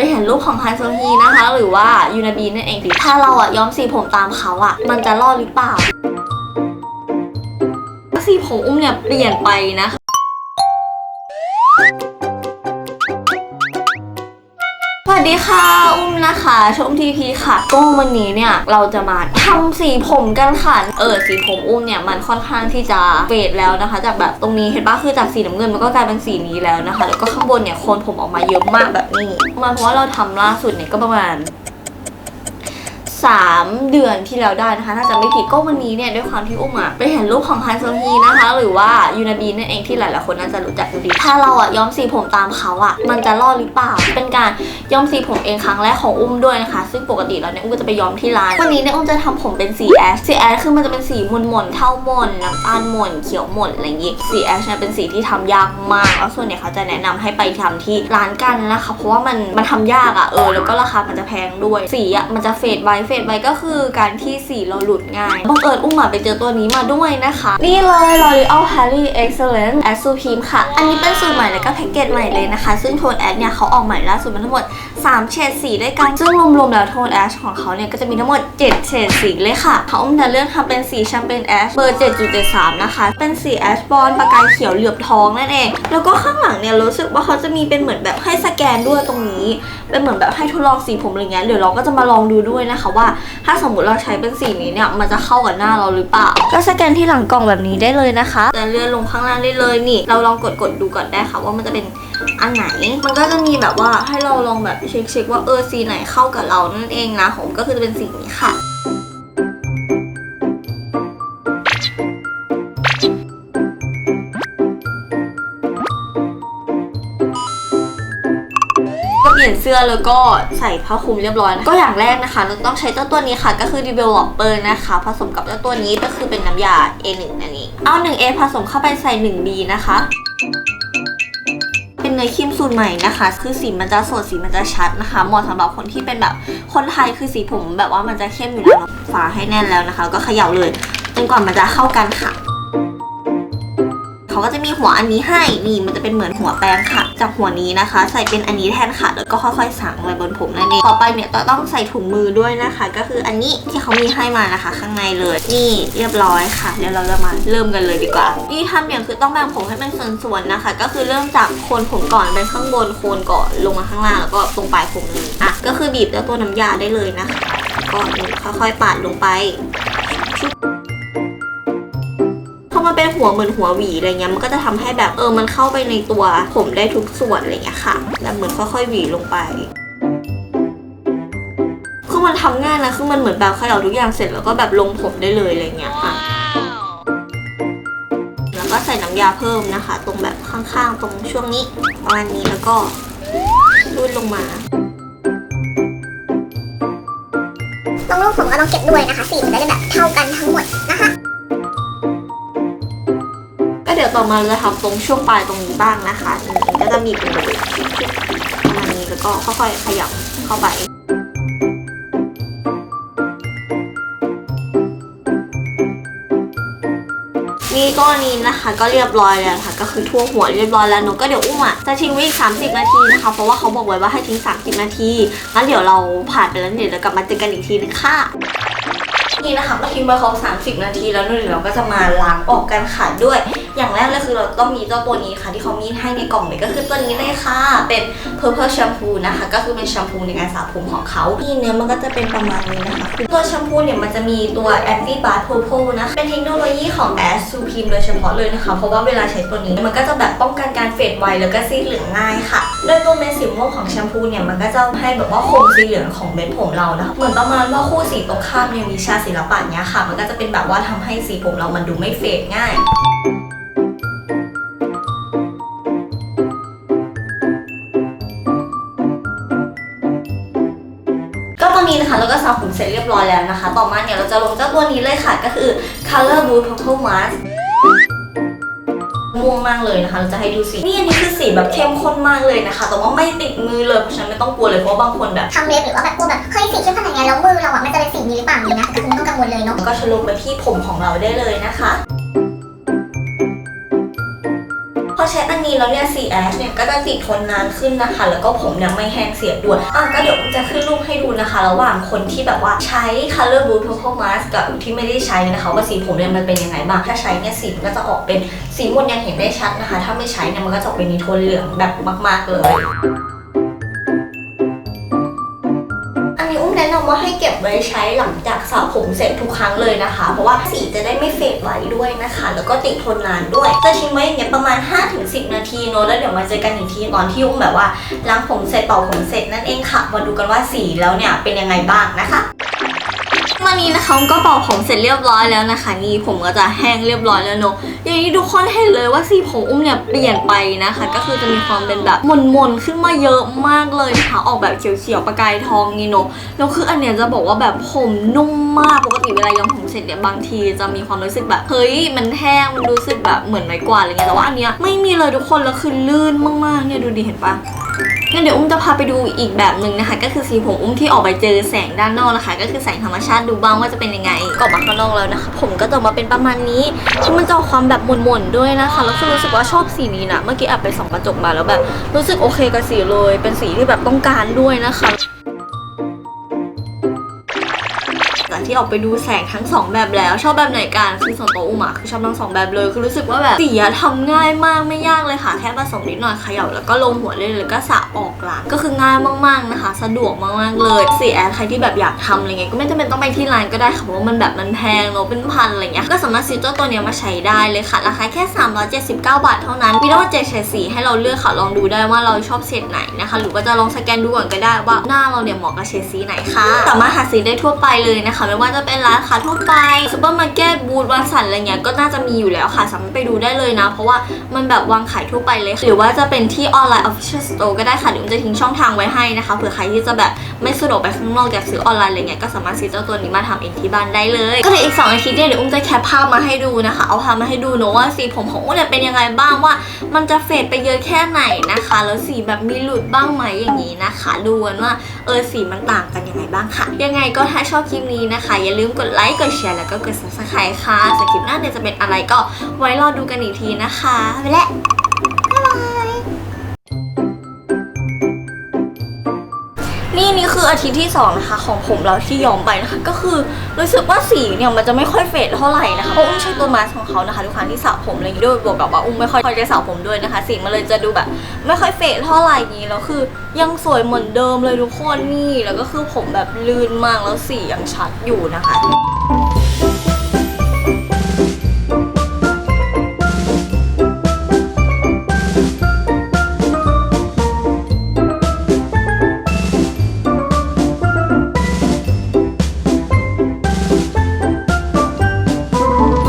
ไปเห็นรูปของฮันโซฮีนะคะ หรือว่ายูนาบีนั่นเองดิถ้าเราอะย้อมสีผมตามเขาอะมันจะรอดหรือเปล่าสีผมอุ้มเนี่ยเปลี่ยนไปนะคะ ดีค่ะ อุ้มนะคะชมทีพีค่ะ ก็วันนี้เนี่ยเราจะมาทำสีผมกันค่ะ เออสีผมอุ้มเนี่ยมันค่อนข้างที่จะเฟดแล้วนะคะ จากแบบตรงนี้เห็นปะคือจากสีน้ำเงินมันก็กลายเป็นสีนี้แล้วนะคะ แล้วก็ข้างบนเนี่ยโคนผมออกมาเยอะมากแบบนี้มาเพราะว่าเราทำล่าสุดเนี่ยก็ประมาณ 3 เดือนที่แล้วได้นะคะ ถ้าจะไม่ผิดก็วันนี้เนี่ยด้วยความที่อุ้มอะไปเห็นรูปของฮันโซฮีนะคะ หรือว่ายูนาบีนั่นเองที่หลายๆคนน่าจะรู้จักยู่ดีถ้าเราอะย้อมสีผมตามเขาอะมันจะรอดหรือเปล่า เป็นการย้อมสีผมเองครั้งแรกของอุ้มด้วยนะคะ ซึ่งปกติแล้วเนี่ยอุ้มก็จะไปย้อมที่ร้านวันนี้เนี่ยอุ้มจะทำผมเป็นสีแอชสีแอชคือมันจะเป็นสีมนหมนเท่าหม่นน้ำตาลหม่นเขียวหม่นอะไรอย่างงี้สีแอชเนี่ยเป็นสีที่ทำยากมากแล้วส่วนเนี่ยเขาจะแนะนำให้ไปทำที่ร้านกันนะคะเพราะว่ามันมันทำยากอะเออแล้วก็ราคามันจะแพงด้วยสีอะมันจะเฟดไวเฟดไวก็คือการที่สีเราหลุดง่ายบังเอิญอุ้มอะไปเจอตัวนี้มาด้วยนะคะ นี่เลย L'Oreal Harry Excellent a s u p r e m e ค่ะ อันนี้เป็นสูตรใหม่แล้วก็แพ็กเกจใหม่เลยนะคะ ซึ่งโทนแอชเนี่ยเขาออกใหม่ล่าสุดมันทั้งหมด 3 เฉดสีด้วยกัน ซึ่งรวมๆแล้วโทนแอชของเขาเนี่ยก็จะมีทั้งหมด 7 เฉดสีเลยค่ะ เขาอุ้มจะเลือกทำเป็นสีแชมเปญแอชเบอร์ 7.73 นะคะ เป็นสีแอชบอลประกายเขียวเหลือบทองนั่นเอง แล้วก็ข้างหลังเนี่ยรู้สึกว่าเขาจะมีเป็นเหมือนแบบให้สแกนด้วยตรงนี้ เป็นเหมือนแบบให้ทดลองสีผมอะไรเงี้ย เดี๋ยวเราก็จะมาลองดูด้วยนะคะว่า ถ้าสมมติเราใช้เป็นสีนี้เนี่ยมันจะเข้ากับหน้าเราหรือเปล่า ก็สแกนที่หลังกล่องแบบนี้ได้เลยนะคะ จะเลื่อนลงข้างล่างได้เลยนี่ เราลองกดกดดูก่อนได้ค่ะ ว่ามันจะเป็นอันไหน มันก็จะมีแบบว่าให้เราลองแบบเช็คเช็คว่าเออสีไหนเข้ากับเรานั่นเองนะผมก็คือจะเป็นสีนี้ค่ะ สื้อแล้วก็ใส่ผ้าคลุมเรียบร้อยนะก็อย่างแรกนะคะเราต้องใช้เจ้าตัวนี้ค่ะ ก็คือ developer นะคะ ผสมกับเจ้าตัวนี้ก็คือเป็นน้ำยา A1 นั่นเองเอา 1A ผสมเข้าไปใส่ 1B นะคะเป็นเนยครีมสูตรใหม่นะคะ คือสีมันจะสดสีมันจะชัดนะคะเหมาะสำหรับคนที่เป็นแบบคนไทยคือสีผมแบบว่ามันจะเข้มอยู่แล้วฝาให้แน่นแล้วนะคะ ก็เขย่าเลยจนกว่ามันจะเข้ากันค่ะ เขาก็จะมีหัวอันนี้ให้นี่มันจะเป็นเหมือนหัวแปรงค่ะ จากหัวนี้นะคะ ใส่เป็นอันนี้แทนค่ะ แล้วก็ค่อยๆสางไว้บนผมนั่นเองต่อไปเนี่ยต้องใส่ถุงมือด้วยนะคะ ก็คืออันนี้ที่เขามีให้มานะคะ ข้างในเลย นี่เรียบร้อยค่ะเดี๋ยวเราจะมาเริ่มกันเลยดีกว่า นี่ทำเนี่ยคือต้องแบ่งผมให้เป็นส่วนๆนะคะ ก็คือเริ่มจากโคนผมก่อนเป็นข้างบนโคนก่อนลงมาข้างล่างแล้วก็ตรงปลายผมเลยอะก็คือบีบแล้วตัวน้ำยาได้เลยนะคะก็ค่อยๆปาดลงไปพอ มันเป็นหัวเหมือนหัวหวีอะไรเงี้ยมันก็จะทำให้แบบเออมันเข้าไปในตัวผมได้ทุกส่วนอะไรเงี้ยค่ะแบบเหมือนค่อยๆหวีลงไปคือมันทำง่ายนะคือมันเหมือนแบบเขย่าทุกอย่างเสร็จแล้วก็แบบลงผมได้เลยอะไรเงี้ยค่ะแล้วก็ใส่น้ำยาเพิ่มนะคะ ตรงแบบข้างๆ ตรงช่วงนี้ประมาณนี้แล้วก็รูดลงมาตรงรูปผมก็ต้องเก็บด้วยนะคะสีมันจะได้แบบเท่ากันทั้งหมดนะคะ ยวต่อมาเราจะทำตรงช่วงปลายตรงนี้บ้างนะคะอันนี้ก็จะมีเป็นแบบประมาณนี้แล้วก็ค่อยๆขยับเข้าไปนี่ก็อันนี้นะคะก็เรียบร้อยแล้วนะคะก็คือทั่วหัวเรียบร้อยแล้วหนูก็เดี๋ยวอุ้มอะจะทิ้งไว้อีก30 นาทีนะคะ เพราะว่าเขาบอกไว้ว่าให้ทิ้ง 30 นาทีงั้นเดี๋ยวเราผ่านไปแล้วเดี๋ยวเรากลับมาเจอกันอีกทีนึงค่ะนี่นะคะก็ทิ้งไว้ครบ30 นาทีแล้วเดี๋ยวเราก็จะมาล้างออกกันค่ะด้วย อย่างแรกเลยคือเราต้องมีเจ้าตัวนี้ค่ะ ที่เขามีให้ในกล่องเลยก็คือตัวนี้เลยค่ะ เป็น purple shampoo นะคะ ก็คือเป็นแชมพูในการสระผมของเขาที่เนื้อมันก็จะเป็นประมาณนี้นะคะคือตัวแชมพูเนี่ยมันจะมีตัว anti bath purple นะ เป็นเทคโนโลยีของ a s Supreme โดยเฉพาะเลยนะคะ เพราะว่าเวลาใช้ตัวนี้มันก็จะแบบป้องกันการเฟดไวแล้วก็ซีดเหลืองง่ายค่ะโดยตัวเม็ดสีม่วงของแชมพูเนี่ยมันก็จะให้แบบว่าคงสีเหลืองของเม็ดผมเรานะคะเหมือนประมาณว่าคู่สีตรงข้ามในวิชาศิลปะเนี้ยค่ะ มันก็จะเป็นแบบว่าทำให้สีผมเรามันดูไม่เฟดง่าย นนี้นะคะเราก็สระผมเสร็จเรียบร้อยแล้วนะคะ ต่อมาเนี่ยเราจะลงเจ้าตัวนี้เลยค่ะ ก็คือ color blue purple mask ม่วงมากเลยนะคะ เราจะให้ดูสี นี่อันนี้คือสีแบบเข้มข้นมากเลยนะคะ แต่ว่าไม่ติดมือเลยเพราะฉะนั้นไม่ต้องกลัวเลยเพราะว่าบางคนแบบทำเล็บหรือว่าแบบกลัวแบบเฮ้ยสีเข้มขนาดนี้แล้วมือเราอะมันจะเป็นสีนี้หรือเปล่านี้นะคือไม่ต้องกังวลเลยเนาะก็ชะลงไปที่ผมของเราได้เลยนะคะ ช้อันนี้แล้วเนี่ยสีแอชเนี่ยก็จะติดทนนานขึ้นนะคะ แล้วก็ผมเนี่ยไม่แห้งเสียด้วยอะก็เดี๋ยวจะขึ้นรูปให้ดูนะคะ ระหว่างคนที่แบบว่าใช้ color blue purple mask กับที่ไม่ได้ใช้นะคะว่าสีผมเนี่ยมันเป็นยังไงบ้างถ้าใช้เนี่ยสีมันก็จะออกเป็นสีม่วงยังเห็นได้ชัดนะคะ ถ้าไม่ใช้เนี่ยมันก็จะออกเป็นนโทนเหลืองแบบมาก ๆเลยอันนี้อุ้ม ว่าให้เก็บไว้ใช้หลังจากสระผมเสร็จทุกครั้งเลยนะคะ เพราะว่าสีจะได้ไม่เฟดไว้ด้วยนะคะ แล้วก็ติดทนนานด้วยจะทิ้งไว้อย่างเงี้ยประมาณ 5-10 นาทีเนาะแล้วเดี๋ยวมาเจอกันอีกทีตอนที่อุ้มแบบว่าล้างผมเสร็จเป่าผมเสร็จนั่นเองค่ะมาดูกันว่าสีแล้วเนี่ยเป็นยังไงบ้างนะคะ วันนี้นะคะก็เป่าผมเสร็จเรียบร้อยแล้วนะคะ นี่ผมก็จะแห้งเรียบร้อยแล้วเนอะอย่างนี้ทุกคนเห็นเลยว่าสีผมอุ้มเนี่ยเปลี่ยนไปนะคะ ก็คือจะมีความเป็นแบบมนๆขึ้นมาเยอะมากเลยนะคะออกแบบเขียวๆประกายทองนี่เนอะแล้วคืออันเนี้ยจะบอกว่าแบบผมนุ่มมากปกติเวลาย้อมผมเสร็จเนี่ยบางที จะมีความรู้สึกแบบเฮ้ยมันแห้งมันรู้สึกแบบเหมือนไม้กวาดอะไรเงี้ยแต่ว่าอันเนี้ยไม่มีเลยทุกคนแล้วคือลื่นมากๆเนี่ยดูดิเห็นปะ งั้นเดี๋ยวอุ้มจะพาไปดูอีกแบบหนึ่งนะคะ ก็คือสีผมอุ้มที่ออกไปเจอแสงด้านนอกนะคะ ก็คือแสงธรรมชาติดูบ้างว่าจะเป็นยังไงก็ออกมาข้างนอกแล้วนะคะผมก็จะมาเป็นประมาณนี้ที่มันจะออกความแบบหม่นๆด้วยนะคะแล้วคือรู้สึกว่าชอบสีนี้นะเมื่อกี้แอบไปส่องกระจกมาแล้วแบบรู้สึกโอเคกับสีเลย เป็นสีที่แบบต้องการด้วยนะคะ ออกไปดูแสงทั้งสองแบบแล้ว ชอบแบบไหนกันคือส่วนตัวอุมาคือชอบทั้งสองแบบเลย คือรู้สึกว่าแบบสีอะทำง่ายมากไม่ยากเลยค่ะ แค่ผสมนิดหน่อยเขย่าแล้วก็ลงหัวเลยแล้วก็สระออกหลังก็คือง่ายมากๆนะคะ สะดวกมากๆเลยสีแอดใครที่แบบอยากทำอะไรเงี้ยก็ไม่จำเป็นต้องไปที่ร้านก็ได้ค่ะเพราะว่ามันแบบมันแพงเนอะเป็นพันอะไรเงี้ยก็สามารถซื้อเจ้าตัวเนี้ยมาใช้ได้เลยค่ะราคาแค่ 379 บาทเท่านั้นมีทั้งหมดเจ็ดเฉดสีให้เราเลือกค่ะลองดูได้ว่าเราชอบเฉดไหนนะคะ หรือว่าจะลองสแกนดูก่อนก็ได้ว่าหน้าเราเนี่ยเหมาะกับเฉดสีไหนค่ะสามารถหาซื้อได้ทั่วไปเลยนะคะไม่ว่าจะเป็นร้านค้าทั่วไปซูเปอร์มาร์เก็ตบูธวันสันอะไรเงี้ยก็น่าจะมีอยู่แล้วค่ะ สามารถไปดูได้เลยนะ เพราะว่ามันแบบวางขายทั่วไปเลย หรือว่าจะเป็นที่ออนไลน์ official store ก็ได้ค่ะเดี๋ยวผมจะทิ้งช่องทางไว้ให้นะคะเผื่อใครที่จะแบบไม่สะดวกไปข้างนอกอยากซื้อออนไลน์อะไรเงี้ยก็สามารถซื้อเจ้าตัวนี้มาทำเองที่บ้านได้เลย ก็เลยอีก2อาทิตย์เนี่ยเดี๋ยวอุ้มจะแคปภาพมาให้ดูนะคะ เอาภาพมาให้ดูเนอะว่าสีผมของอุ้มเนี่ยเป็นยังไงบ้างว่า มันจะเฟดไปเยอะแค่ไหนนะคะ แล้วสีแบบมีหลุดบ้างไหมอย่างนี้นะคะ ดูกันว่าเออสีมันต่างกันยังไงบ้างค่ะ ยังไงก็ถ้าชอบคลิปนี้นะคะอย่าลืมกดไลค์กดแชร์แล้วก็กด subscribe ค่ะสำหรับคลิปหน้าเนี่ยจะเป็นอะไรก็ไว้รอดูกันอีกทีนะคะ ไปแล้ว นี่คืออาทิตย์ที่สองนะคะของผมเราที่ย้อมไปนะคะ ก็คือรู้สึกว่าสีเนี่ยมันจะไม่ค่อยเฟดเท่าไหร่นะคะเพราะอุ้มใช้ตัวมาสก์ของเขานะคะทุกครั้งที่สระผมอะไรอย่างนี้ด้วยบวกกับว่าอุ้มไม่ค่อยจะสระผมด้วยนะคะ สีมันเลยจะดูแบบ ไม่ค่อยเฟดเท่าไหร่นี้แล้วคือ ยังสวยเหมือนเดิมเลยทุกคนนี่แล้วก็คือผมแบบลื่นมากแล้วสียังชัดอยู่นะคะ